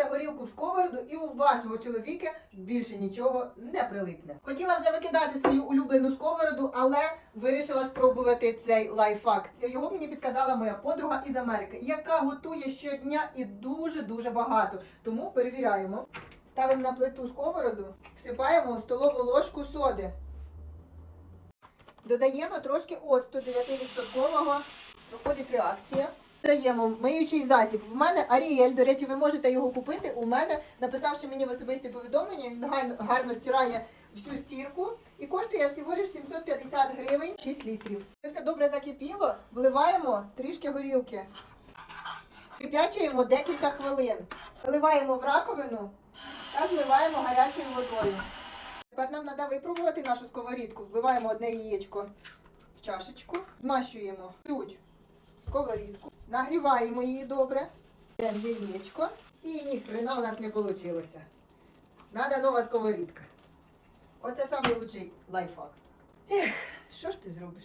Засуньте горілку в сковороду і у вашого чоловіка більше нічого не прилипне. Хотіла вже викидати свою улюблену сковороду, але вирішила спробувати цей лайфхак. Його мені підказала моя подруга із Америки, яка готує щодня і дуже-дуже багато. Тому перевіряємо. Ставимо на плиту сковороду, всипаємо столову ложку соди. Додаємо трошки оцту 9%, проходить реакція. Додаємо миючий засіб. В мене Аріель, до речі, ви можете його купити. У мене, написавши мені в особисті повідомлення, він гарно, стирає всю стірку і коштує всього лиш 750 гривень 6 літрів. Все добре закипіло, вливаємо трішки горілки. Кип'ячуємо декілька хвилин. Вливаємо в раковину та зливаємо гарячою водою. Тепер нам треба випробувати нашу сковорідку. Вбиваємо одне яєчко в чашечку, змащуємо чуть сковорідку, нагріваємо її добре, беремо яєчко і ні хрена у нас не вийшло. Надо нова сковорідка. Оце найкращий лайфхак. Ех, що ж ти зробиш?